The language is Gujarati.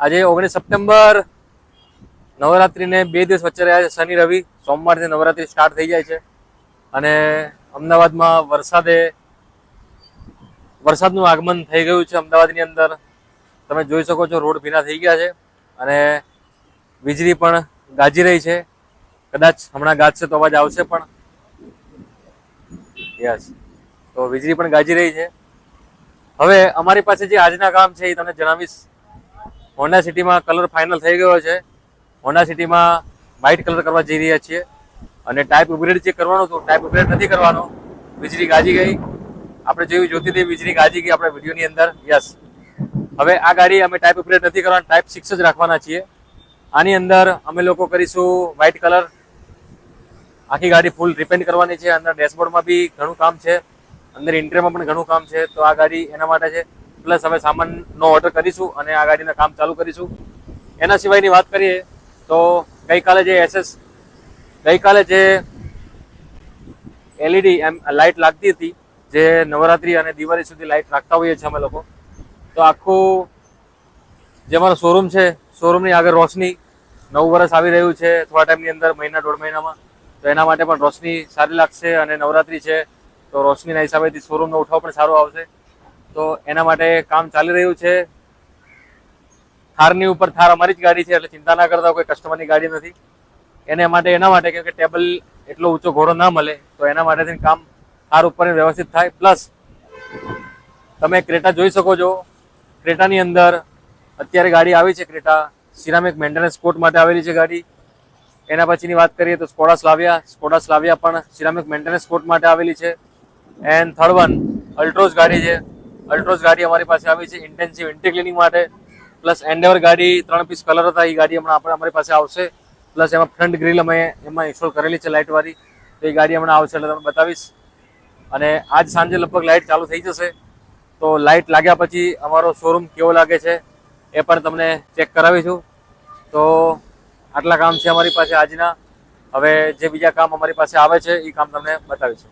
આજે ઓગણીસ સપ્ટેમ્બર, નવરાત્રિને બે દિવસ વચ્ચે રહ્યા છે શનિ, રવિ. સોમવારથી નવરાત્રિ સ્ટાર્ટ થઈ જાય છે. અને અમદાવાદમાં વરસાદે, વરસાદનું આગમન થઈ ગયું છે અમદાવાદની અંદર. તમે જોઈ શકો છો રોડ ભીના થઈ ગયા છે અને વીજળી પણ ગાજી રહી છે. કદાચ હમણાં ગાજશે તો અવાજ આવશે પણ. યસ. તો વીજળી પણ ગાજી રહી છે. હવે અમારી પાસે જે આજના કામ છે એ તમને જણાવીશ. હોન્ડા સિટીમાં કલર ફાઇનલ થઈ ગયો છે. હોન્ડા સિટીમાં વ્હાઇટ કલર કરવા જઈ રહ્યા છીએ. અને ટાઈપ અપગ્રેડ જે કરવાનો હતો ટાઈપ અપગ્રેડ નથી કરવાનો. વીજળી ગાજી ગઈ. આપણે જેવી જોતી હતી, વીજળી ગાજી ગઈ આપણે વિડીયોની અંદર. યસ હવે આ ગાડી અમે ટાઈપ અપગ્રેડ નથી કરવાના ટાઈપ સિક્સ જ રાખવાના છીએ. આની અંદર અમે લોકો કરીશું વ્હાઇટ કલર આખી ગાડી ફૂલ રિપેન્ટ કરવાની છે. અંદર ડેશબોર્ડમાં બી ઘણું કામ છે. અંદર ઇન્ટિરિયરમાં પણ ઘણું કામ છે. તો આ ગાડી એના માટે છે. પ્લસ હવે સામાનનો ઓર્ડર કરીશું અને આ ગાડીના કામ ચાલુ કરીશું. એના સિવાયની વાત કરીએ તો ગઈકાલે જે એસએસ ગઈકાલે જે એલઈડી એમ લાઇટ લાગતી હતી, જે નવરાત્રી અને દિવાળી સુધી લાઇટ રાખતા હોઈએ છીએ અમે લોકો, તો આખું જે અમારો શોરૂમ છે શોરૂમની આગળ રોશની નવું વર્ષ આવી રહ્યું છે, થોડા ટાઈમની અંદર, મહિના, દોઢ મહિનામાં, તો એના માટે પણ રોશની સારી લાગશે અને નવરાત્રી છે, તો રોશનીના હિસાબેથી શોરૂમનો ઉઠાવ પણ સારો આવશે. તો એના માટે કામ ચાલી રહ્યું છે. થારની ઉપર થાર અમારી જ ગાડી છે, એટલે ચિંતા ના કરતા કોઈ કસ્ટમરની ગાડી નથી. એને માટે, એના માટે, કેમ કે ટેબલ એટલો ઊંચો ઘોડો ના મળે, તો એના માટેથી કામ થાર ઉપર વ્યવસ્થિત થાય. પ્લસ તમે ક્રેટા જોઈ શકો છો. ક્રેટાની અંદર અત્યારે ગાડી આવી છે ક્રેટા. સિરામિક મેન્ટેનન્સ કોટ માટે આવેલી છે ગાડી. એના પછીની વાત કરીએ તો સ્કોડા સ્લાવિયા સ્કોડા સ્લાવિયા પણ સિરામિક મેન્ટેનન્સ કોટ માટે આવેલી છે. એન્ડ થર્ડ વન અલ્ટ્રોઝ ગાડી છે. અલ્ટ્રોઝ ગાડી અમારી પાસે આવી છે ઇન્ટેન્સિવ ઇન્ટી ક્લિનિંગ માટે. પ્લસ એન્ડેવર ગાડી ત્રણ પીસ કલર હતા, એ ગાડી હમણાં આપણે અમારી પાસે આવશે. પ્લસ એમાં ફ્રન્ટ ગ્રીલ અમે એમાં ઇન્સ્ટોલ કરેલી છે લાઇટવાળી તો એ ગાડી હમણાં આવશે એટલે તમને બતાવીશ. અને આજ સાંજે લગભગ લાઇટ ચાલુ થઈ જશે. તો લાઇટ લાગ્યા પછી અમારો શોરૂમ કેવો લાગે છે, એ પણ તમને ચેક કરાવીશું. તો આટલા કામ છે અમારી પાસે આજના. હવે જે બીજા કામ અમારી પાસે આવે છે, એ કામ તમને બતાવીશું.